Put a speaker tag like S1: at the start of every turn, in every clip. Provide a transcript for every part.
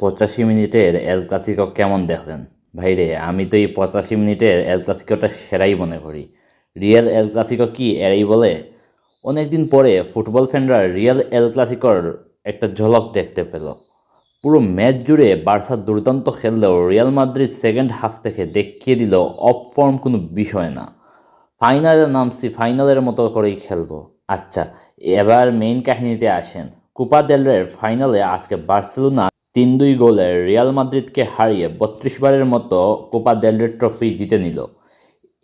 S1: পঁচাশি মিনিটের El Clasico কেমন দেখলেন? ভাইরে, আমি তো এই পঁচাশি মিনিটের এল ক্লাসিকোটা সেরাই মনে করি। রিয়েল এল ক্লাসিকো কি এরাই বলে? অনেকদিন পরে ফুটবল ফ্যানরা রিয়েল এল ক্লাসিকোর একটা ঝলক দেখতে পেল। পুরো ম্যাচ জুড়ে বার্সা দুর্দান্ত খেললেও রিয়াল মাদ্রিদ সেকেন্ড হাফ থেকে দেখিয়ে দিল অফ ফর্ম কোনো বিষয় না। ফাইনালে নামছি, ফাইনালের মতো করেই খেলব। আচ্ছা এবার মেইন কাহিনীতে আসেন। কুপা দেলের ফাইনালে আজকে বার্সেলোনা তিন দুই গোলে রিয়াল মাদ্রিদকে হারিয়ে বত্রিশ বারের মতো কোপা দেলের ট্রফি জিতে নিল।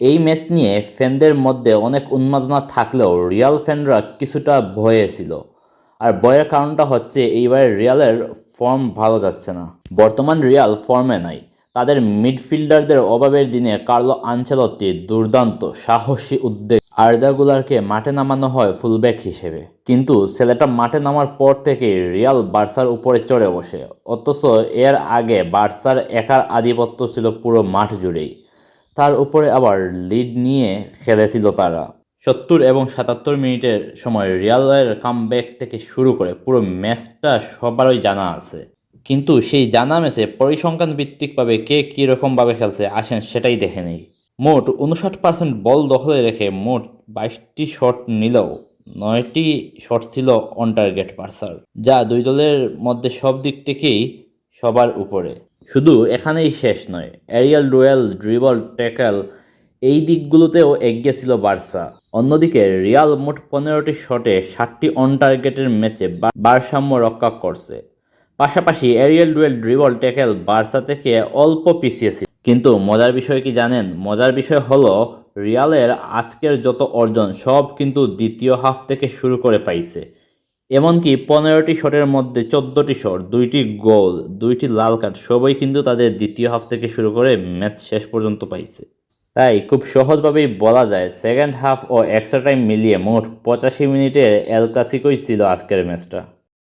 S1: এই ম্যাচ নিয়ে ফ্যানদের মধ্যে অনেক উন্মাদনা থাকলেও রিয়াল ফ্যানরা কিছুটা ভয়ে ছিল। আর ভয়ের কারণটা হচ্ছে এইবারে রিয়ালের ফর্ম ভালো যাচ্ছে না। বর্তমান রিয়াল ফর্মে নাই। তাদের মিডফিল্ডারদের অভাবের দিনে কার্লো আনচেলত্তি দুর্দান্ত সাহসী উদ্যোগ আর্দাগুলারকে মাঠে নামানো হয় ফুলব্যাক হিসেবে। কিন্তু ছেলেটা মাঠে নামার পর থেকে রিয়াল বার্সার উপরে চড়ে বসে। অথচ এর আগে বার্সার একার আধিপত্য ছিল পুরো মাঠ জুড়েই। তার উপরে আবার লিড নিয়ে খেলেছিল তারা। সত্তর এবং সাতাত্তর মিনিটের সময় রিয়ালের কামব্যাক থেকে শুরু করে পুরো ম্যাচটা সবারই জানা আছে। কিন্তু সেই জানা ম্যাচে পরিসংখ্যান ভিত্তিকভাবে কে কীরকমভাবে খেলছে আসেন সেটাই দেখে নেই। মোট উনষাট পার্সেন্ট বল দখলে রেখে মোট বাইশটি শট নিলেও নয়টি শট ছিল অন টার্গেট পার্সার, যা দুই দলের মধ্যে সব দিক থেকেই সবার উপরে। শুধু এখানেই শেষ নয় এরিয়াল ডুয়েল ড্রিবল ট্যাকেল এই দিকগুলোতেও এগিয়ে ছিল বার্সা। অন্যদিকে রিয়াল মোট পনেরোটি শটে ষাটটি অন টার্গেটের ম্যাচে ভারসাম্য রক্ষা করছে। পাশাপাশি aerial duel dribble tackle Barca থেকে অল্প পিছিয়ে কিন্তু মজার বিষয় কি জানেন? মজার বিষয় হলো, রিয়ালের আজকের যত অর্জন, সব কিন্তু দ্বিতীয় হাফ থেকে শুরু করে পাইছে। এমনকি পনেরোটি শটের মধ্যে চোদ্দোটি শট, দুইটি গোল, দুইটি লাল কার্ড, সবই কিন্তু তাদের দ্বিতীয় হাফ থেকে শুরু করে ম্যাচ শেষ পর্যন্ত পাইছে। তাই খুব সহজভাবেই বলা যায়, সেকেন্ড হাফ ও এক্সট্রা টাইম মিলিয়ে মোট পঁচাশি মিনিটের এল ক্লাসিকই ছিল আজকের ম্যাচটা।